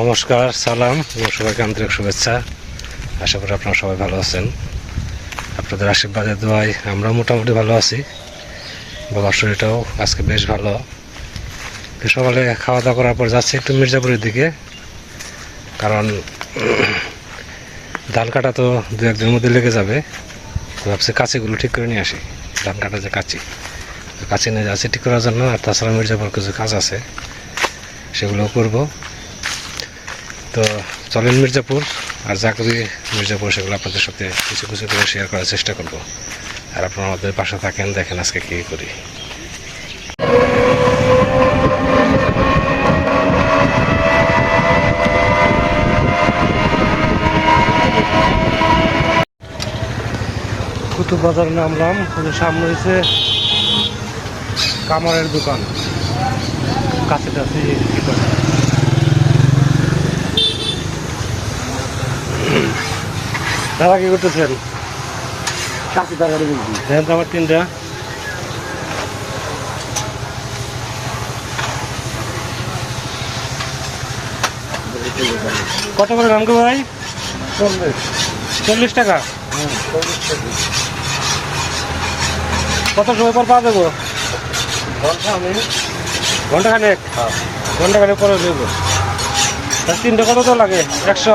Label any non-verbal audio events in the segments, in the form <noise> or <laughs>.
নমস্কার, সালাম সবাইকে আন্তরিক শুভেচ্ছা। আশা করি আপনারা সবাই ভালো আছেন। আপনাদের আশীর্বাদের দোয়ায় আমরা মোটামুটি ভালো আছি। বাবার শরীরটাও আজকে বেশ ভালো। সকালে খাওয়া দাওয়া করার পর যাচ্ছি একটু মির্জাপুরের দিকে। কারণ ধান কাটা তো দু একদিনের মধ্যে লেগে যাবে। ভাবছি কাঁচিগুলো ঠিক করে নিয়ে আসি। ধান কাটা যে কাঁচি তো কাঁচি নিয়ে যাচ্ছি ঠিক করার জন্য। আর তাছাড়া মির্জাপুর কিছু কাজ আছে। সেগুলো করব। তো চলেন মির্জাপুর, আর যা করি মির্জাপুর, সেগুলো আপনাদের সাথে কিছু কিছু করে শেয়ার করার চেষ্টা করব। আর আপনারা আমাদের পাশে থাকেন, দেখেন আজকে কী করি। কুতুব বাজার নামলাম সামনে হয়েছে কামারের দোকান। কাছে কাছে কি দাদা কি করতেছেন? তরকারি বুঝবি দেখেন তো আমার তিনটা। কত করে দাম গো ভাই? চল্লিশ। চল্লিশ টাকা? কত সময় পর পাওয়া যাব? ঘণ্টা আমি ঘণ্টা খানেক হ্যাঁ। ঘণ্টা খানেক পরে দেবো। তিনটে কত তো লাগে? একশো?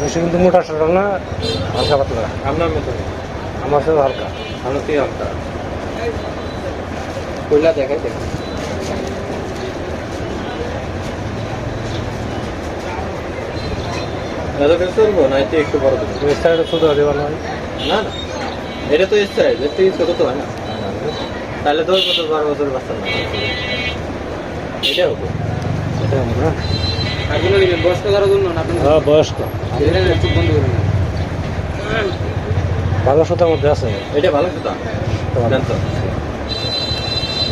বেশি কিন্তু মোটা সোটা না হালকা পাতলা। আপনার মতো। আমার সাথে হালকা। ভালো তুই একটা কইলা দেখাই দেখ চলবো না এতে একটু বড় না। না এটা তো স্টাইল এর থেকে ছোট তো হয় না। তাহলে দশ বছর বারো বছর বাচ্চা না। এটা বয়স্ক করার জন্য আপনি হ্যাঁ বয়স্ক করে ভালো সুতার মধ্যে আছে। এটা ভালো সুতা? ব্যন্তন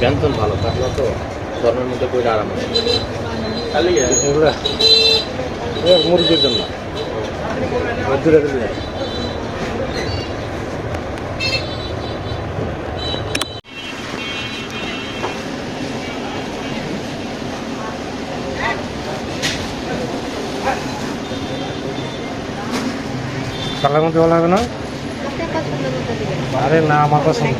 ব্যন্তন ভালো থাকল তো গরমের মধ্যে পড়ে আরাম হয় এগুলো এগুলো মুরগির জন্য। দূরে দূরে কালার মধ্যে ভালো হবে না? আরে না আমার পছন্দ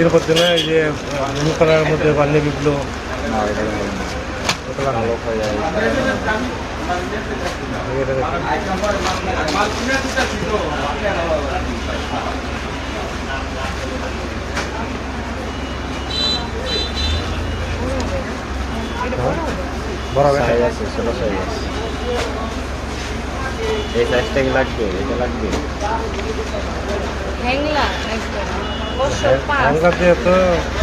এর মধ্যে না এই যে ব্লু কালারের মধ্যে বা নেভি ব্লু বড় হবে আছে ছোট সাইজ আছে। এই সাইজটা কি লাগবে? এটা লাগবে? হ্যাংলা একদম। বছর দিয়ে তো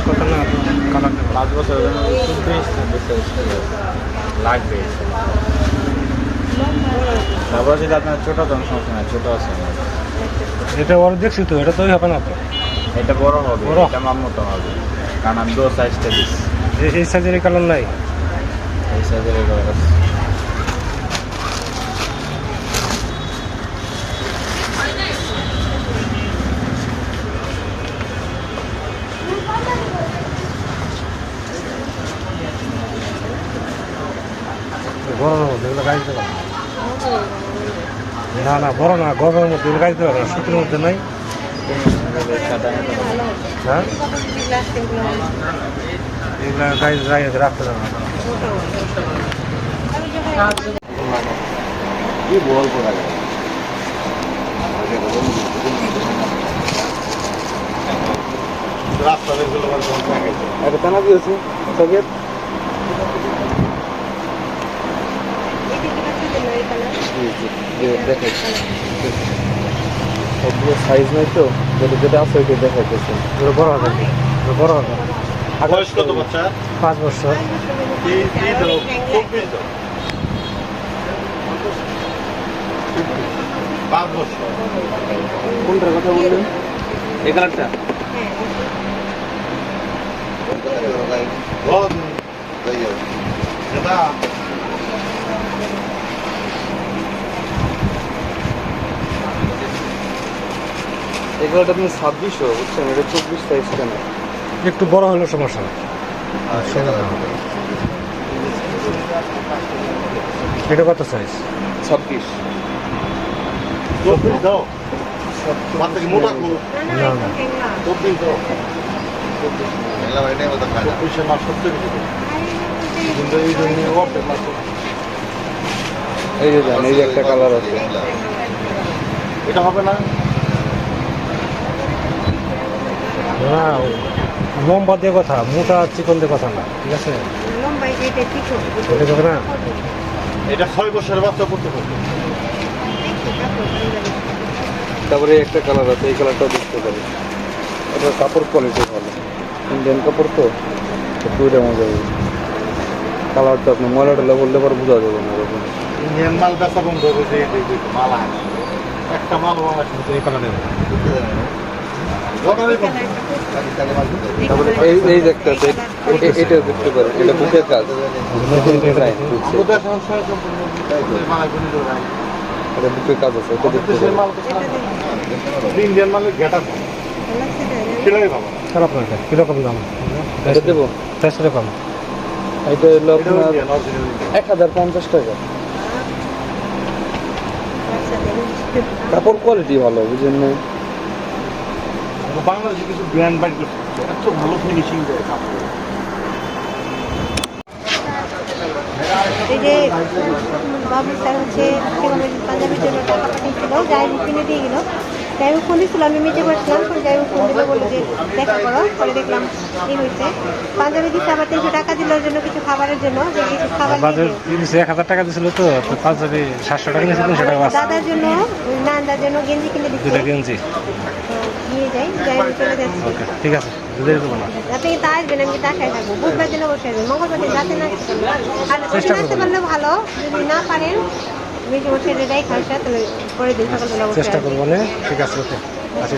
কত না কালার পাঁচ বছর লাগবে তারপর যদি আপনার ছোট সমস্যা নাই ছোট আছে। এটা ওর দেখছি তো এটা তোই হবে না তো? এটা বড় হবে বড়? এটা আমার মতো হবে। কারণ আমি দো সাইজটা দিচ্ছি এই- সাইজের কালার নাই? এই সাইজের এগুলো আছে। বড় না এগুলো গাছ দেবো না না বড় না গরমের মধ্যে গাছ দেবো না শীতের মধ্যে নাই। হ্যাঁ? এগুলো গাছ রাখতে দেবো না। কি বলব একটা টানা দিয়েছে সকেট দেখে সবগুলো সাইজ নাই তো যেটা যেটা আছে ওইটা দেখাইতেছে এগুলো বড় হবে বড় হবে বয়স কত বাচ্চা পাঁচ বছর পাঁচ বছর কোনটার কথা বললেন এই এই কালারটা আপনি ছাব্বিশশো বুঝছেন? এটা চব্বিশ সাইজ কেন? একটু বড় হলেও সমস্যা নেই এটা কত সাইজ ছাব্বিশ। চব্বিশ দাও। মোটা না না। চব্বিশ দাও। মাস সত্তর কিন্তু এই জন্য মাস এই যে দেন এই যে একটা কালার আছে। এটা হবে না? না লম্বা দিয়ে কথা মোটা চিকন দিয়ে কথা না ঠিক আছে? না? এটা ছয় বছরের বাচ্চা করতে হবে। তারপরে একটা কালার আছে এই কালারটাও দেখতে পারি। এটা কাপড় কোয়ালিটি ভালো। ইন্ডিয়ান কাপড় তো দুইটা মজা হবে। কালারটা আপনি ময়লাটা বললে পরে বোঝা যাবে না এরকম। ইন্ডিয়ান মাল বেচা বন্ধ হবে যে এই মাল একটা মাল বাংলাদেশ এই কালারের এই একটা আছে, এ- এ- এটাও দেখতে পারেন এটা বুকের কাজ এটা বুকের কাজ আছে এটা দেখতে এটা দাম এটা দেবো এটা হলো আপনার এক হাজার পঞ্চাশ টাকা কাপড় কোয়ালিটি ভালো বুঝলেন না বাংলাদেশে কিছু ব্র্যান্ড বাইর করছে এত ভালো ফিনিশিং দেয় কাপড়। এই যে বাবু স্যার হচ্ছে পাঞ্জাবির জন্য টাকা পাঠিয়েছিল যাই হোক কিনে দিয়ে গেল। যাই হোক ফোন আমি মিটে বসছিলাম পরে যাই হোক ফোন দিল বলল যে দেখা করো পরে দেখলাম এই হয়েছে। পাঞ্জাবি দিচ্ছে আবার তিনশো টাকা দিল জন্য কিছু খাবারের জন্য যে কিছু খাবার এক হাজার টাকা দিয়েছিল তো সাতশো টাকা তিনশো টাকা বাস। দাদার জন্য গেঞ্জি কিনে দিচ্ছে। দুটা নিয়ে যাই যাই আমি চলে যাচ্ছি। ওকে ঠিক আছে দেরি করব না। আপনি কিন্তু আসবেন আমি থাকব? বুধবার দিন বসে আসবেন মঙ্গলবার দিন রাতে না? আর চেষ্টা পারলে ভালো যদি না পারেন আমি তোমার ছেলে যাই তাহলে পরের দিন সকালবেলা চেষ্টা করব ঠিক আছে ওকে আসি।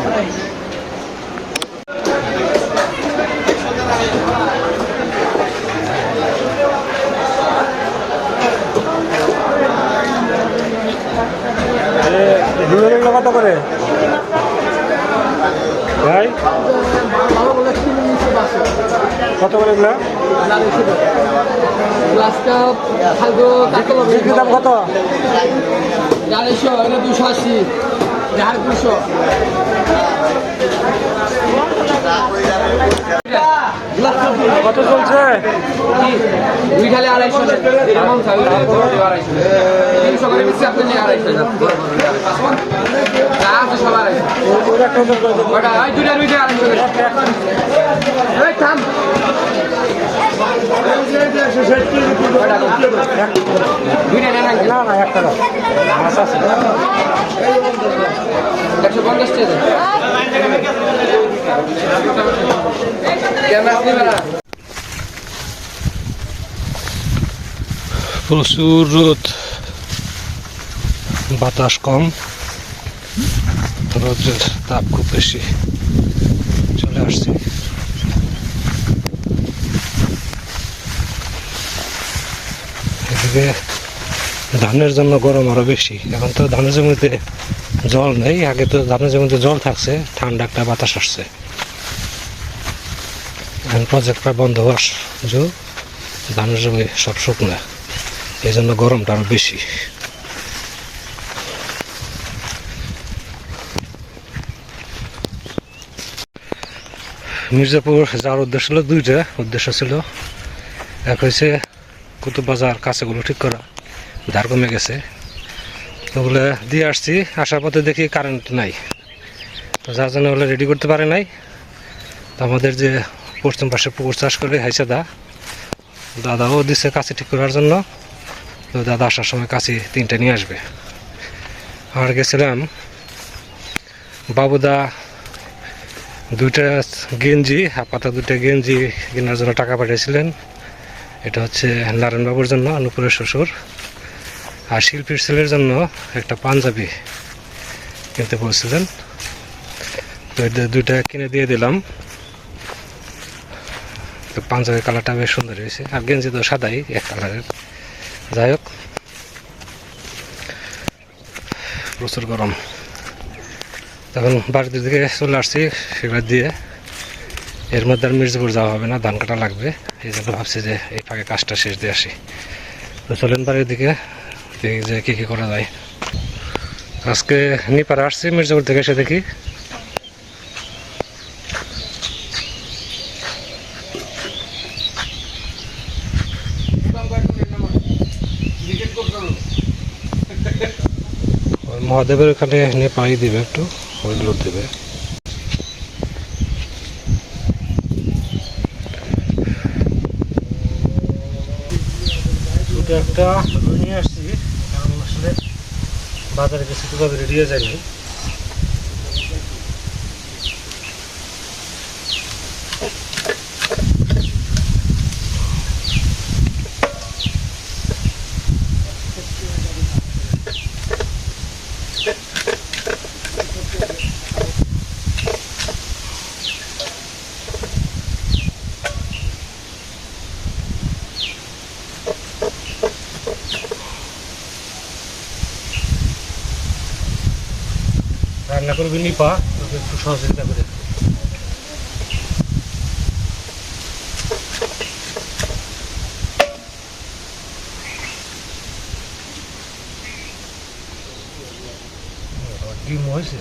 এগুলো বিক্রি দাম কত? দুশো আশি। দুশো। কত চলছে? দুই খালি আড়াইশো তিনশো করে বেশি আপনি নিয়ে আড়াইশো আছে সব আড়াইশো। দুইটার দুইটা আড়াইশো এই থাম। দুইটা একশো পঞ্চাশ টাকা প্রচুর রোদ। বাতাস কম। রোদের তাপ খুব বেশি। চলে আসছে। এদিকে ধানের জন্য গরম আরও বেশি। এখন তো ধানের জমিতে জল নেই, আগে তো ধানের জমিতে জল থাকছে, ঠান্ডা একটা বাতাস আসছে। এখন প্রজেক্ট বন্ধ হওয়ার যো ধানের জমি সব শুকনা। এই জন্য গরমটা আরও বেশি। মির্জাপুর যাওয়ার উদ্দেশ্য ছিল দুইটা, উদ্দেশ্য ছিল। এক হয়েছে কুতুব বাজার কাছেগুলো ঠিক করা, ধার কমে গেছে। ওগুলো দিয়ে আসছি, আসার পথে দেখি কারেন্ট নাই। তো যার জন্য ওগুলো রেডি করতে পারে নাই। তো আমাদের যে পশ্চিম পাশে পুকুর চাষ করে হাইসা দা, দাদাও দিচ্ছে কাছে ঠিক করার জন্য। তো দাদা আসার সময় কাছে তিনটে নিয়ে আসবে। আর গেছিলাম বাবুদা দুইটা গেঞ্জি হাপাতা দুইটা গেঞ্জি কেনার জন্য টাকা পাঠিয়েছিলেন। এটা হচ্ছে নারায়ণবাবুর জন্য অনুপুরের শ্বশুর। আর শিল্পীর ছেলের জন্য একটা পাঞ্জাবি কিনতে বলছিলেন। তো দুইটা কিনে দিয়ে দিলাম। তো পাঞ্জাবি কালারটা বেশ সুন্দর হয়েছে। আর গেঞ্জি তো সাদাই, এক কালারের। যাই হোক, প্রচুর গরম। তখন বাড়ির দিকে চলে আসছি সেগুলো দিয়ে। এর মধ্যে আর মির্জাপুর যাওয়া হবে না, ধান কাটা লাগবে। এই জন্য ভাবছি যে এই ফাঁকে কাজটা শেষ দিয়ে আসি। তো চলেন বাড়ির দিকে। দেখি যে কী কী করা যায়। আজকে নিপারে আসছি, মির্জাপুর থেকে এসে দেখি। মহাদেবের ওখানে নেপাই দিবে একটু, ওইগুলো দেবে। একটা রুই নিয়ে আসছি কারণ আসলে বাজারে গেছে তো রেডি হয়ে যায়নি রান্না করবি নিপা একটু সহযোগিতা করে ডিম হয়েছে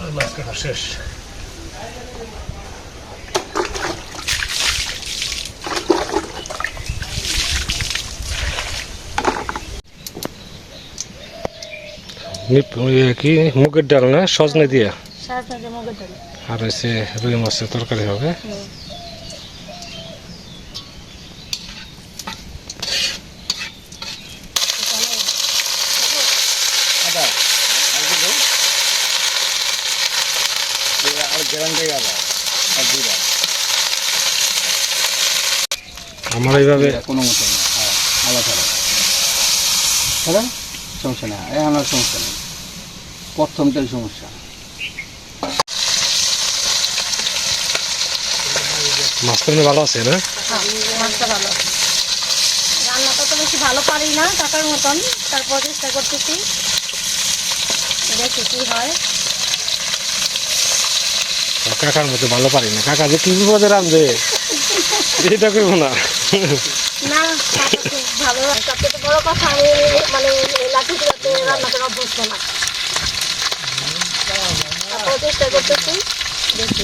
ওই মাছ কাটা শেষ কি? মুগের ডাল না? সজনে দিয়ে? আর হচ্ছে রুই মাছের তরকারি হবে আর গ্যারান্টি গেল আর দুইটা আমার এইভাবে কোনো মতো না। হ্যাঁ আলাদা ছাড়া সমস্যা নেই। এ আমার সমস্যা নেই। প্রথমটাই সমস্যা। মাছটা ভালো আছে না? হ্যাঁ মাছটা ভালো রান্নাটা তো বেশি ভালো পারি না কাকার মতন। তারপর চেষ্টা করতেছি। দেখি কি হয়। কাকার মতো ভালো পারি না। কাকা যে কি বিপদে রাঁধবে এটা করব না। না খুব ভালো সবচেয়ে বড় কথা আমি মানে লাঠি গুলোতে রান্না করা অভ্যস্ত না চেষ্টা করতেছি দেখি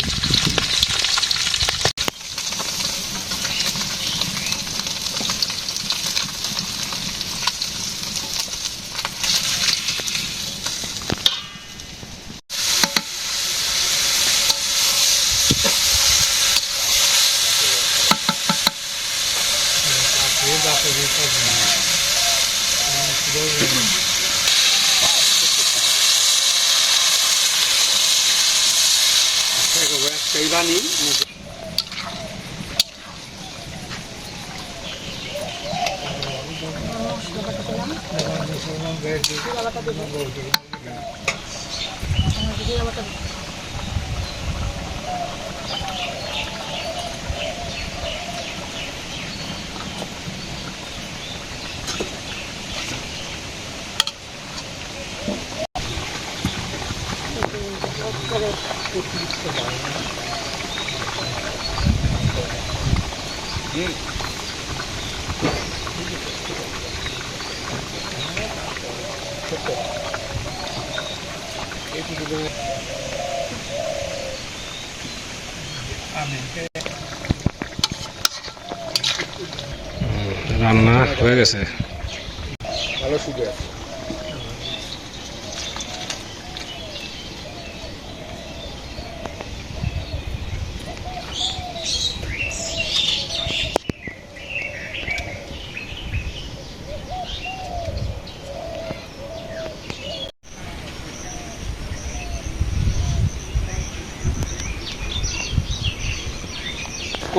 হুম, রান্না হয়ে গেছে। ভালো সুখে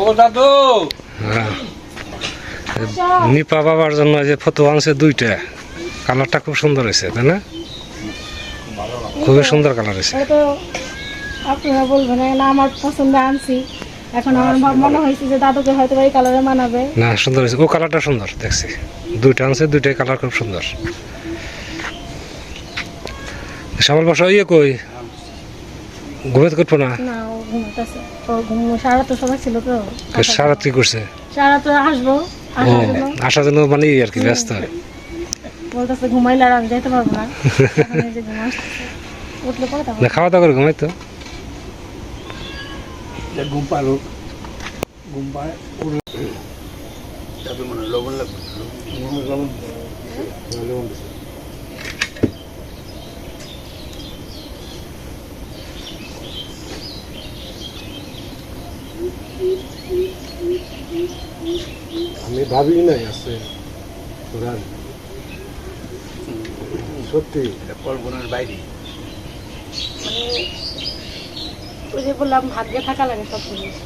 ও দাদু? নিপা বাবার জন্য যে ফটো আনছে দুইটা কালারটা খুব সুন্দর হয়েছে তাই না? খুবই সুন্দর কালার হয়েছে। আপনারা বলবেন না আমার পছন্দ আনছি। এখন আমার মনে হয়েছে যে দাদুকে হয়তো এই কালারে মানাবে। না সুন্দর হয়েছে। ও কালারটা সুন্দর দেখছি। দুইটা আনছে দুইটাই কালার খুব সুন্দর। শ্যামল বাসা ইয়ে কই? ঘুমেতে করব না? সারা তো সময় ছিল তো। সারা কি করছে। সারা তো আসব। আসার জন্য মানে আর কি ব্যস্ত বলতেছে ঘুমাইলে আর আমি যাইতে পারব না। উঠলে না খাওয়া দাওয়া করে ঘুমাই তো। ঘুম পালো ঘুম পায়। মানে লবণ লাগবে। লবণ আমি ভাবি নাই আছে কোরআন। সত্যি। কল্পনার বাইরে। ওই যে বললাম ভাগ্যে থাকা লাগে সব জিনিস।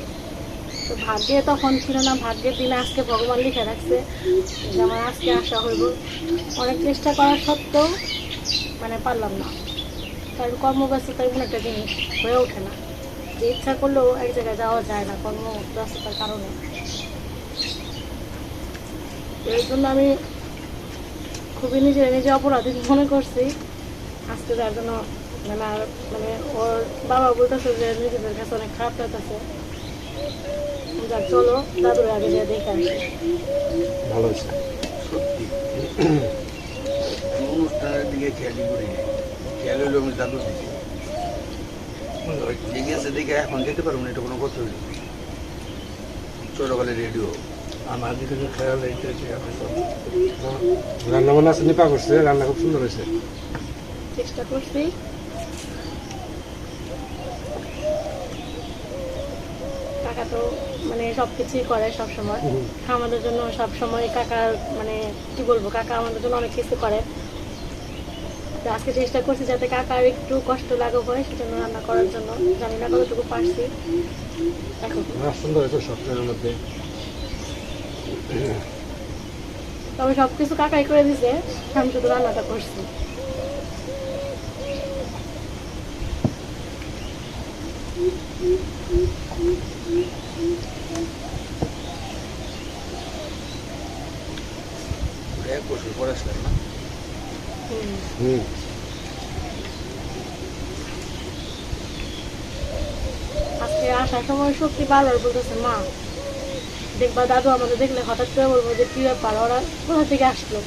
তো ভাগ্যে তখন ছিল না ভাগ্যের দিনে আজকে ভগবান লিখে রাখছে যে আমার আজকে আসা হইব। অনেক চেষ্টা করা সত্ত্বেও মানে পারলাম না। কারণ কর্মব্যস্ততা এমন একটা জিনিস হয়ে ওঠে না। যে ইচ্ছা করলেও এক জায়গায় যাওয়া যায় না কর্মব্যস্ততার কারণে। এর জন্য আমি খুবই নিজে নিজে অপরাধী মনে করছি। আজকে যার জন্য মানে আর মানে ওর বাবা বলতেছে যে নিজেদের কাছে অনেক খারাপ লাগতেছে। যাক চলো দাদুর আগে যা দেখে ভালো হয়েছে। সত্যি। অনুষ্ঠানের দিকে খেয়ালি করি খেয়াল হইল আমি দিকে। ওই দেখে আছে দেখে এখন যেতে পারব না এটা কোনো কথা হইল ছোটকালে রেডিও। আমার দিকে যে খেয়াল রেখেছে রান্না বান্না আছে নিপা করছে রান্না খুব সুন্দর হয়েছে। চেষ্টা করছি। কাকা তো মানে সব কিছুই করে সব সময় আমাদের জন্য সব সময় কাকার মানে কি বলব কাকা আমাদের জন্য অনেক কিছু করে। আজকে চেষ্টা করছি যাতে কাকার একটু কষ্ট লাঘব হয় সেজন্য রান্না করার জন্য। জানি না কতটুকু পারছি। এখন সুন্দর হয়েছে সপ্তাহের মধ্যে। তবে সব কিছু কাকাই করে দিছে আমি শুধু রান্নাটা করছি। না? হুম। আজকে আসার সময় সত্যি বারবার বলতেছে মা। দেখবা দাদু আমাদের দেখলে হঠাৎ করে বলব যে কি ব্যাপার? ওরা কোথা থেকে আসলো?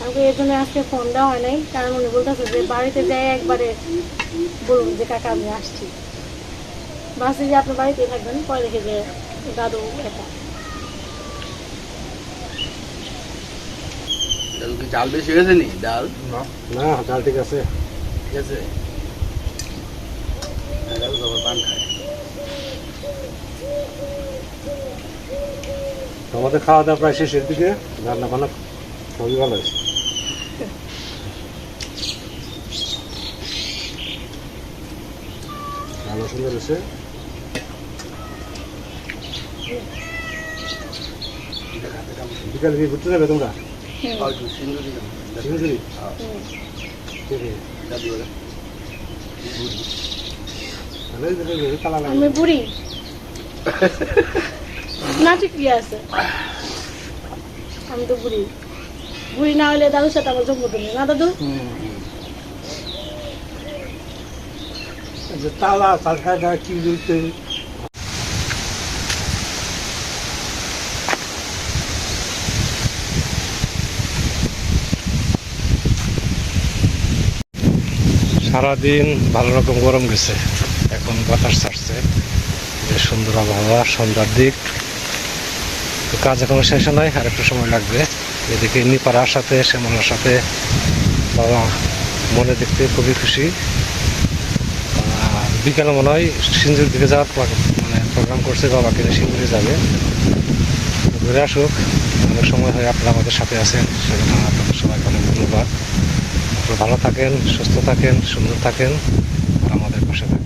আমাকে এই জন্য আজকে ফোন দেওয়া হয় নাই। কারণ উনি বলতেছে যে বাড়িতে যাই একবারে বলুন যে কাকা আমি আসছি। ভাবছি যে আপনার বাড়িতেই থাকবেন পরে দেখে যে দাদু দাদু কি ডাল বেশি হয়েছে নি ডাল? না ডাল ঠিক আছে। ঠিক আছে। দাদু পান খায়। আমাদের খাওয়া দাওয়া প্রায় শেষের দিকে রান্না বান্না খুবই ভালো হয়েছে। ভালো সুন্দর হয়েছে। বিকালে ঘুরতে যাবে তোমরা? সিঙ্গুরি? আমি বুড়ি। <laughs> না ঠিক আছে। আমি তো বুড়ি। বুড়ি না হলে দাদুর সাথে আমার জন্ম তুমি না দাদু? তালা তালখাটা কি দিতে সারাদিন ভালো রকম গরম গেছে। এখন বাতাস ছাড়ছে। বেশ সুন্দর আবহাওয়া সন্ধ্যার দিক। কাজ এখনও শেষ নয় আর একটু সময় লাগবে। এদিকে নিপাড়ার সাথে, শ্যামলার সাথে বাবা মনে দেখতে খুবই খুশি। বিকালে মনে হয় সিন্দুর দিকে যাওয়ার মানে প্রোগ্রাম করছে বাবাকে নিয়ে সিন্ধুরে যাবে। ঘুরে আসুক, অনেক সময় হয় আপনারা আমাদের সাথে আছেন সেজন্য আপনাদের সবাইকে অনেক ধন্যবাদ। ভালো থাকেন, সুস্থ থাকেন, সুন্দর থাকেন, আর আমাদের পাশে থাকেন।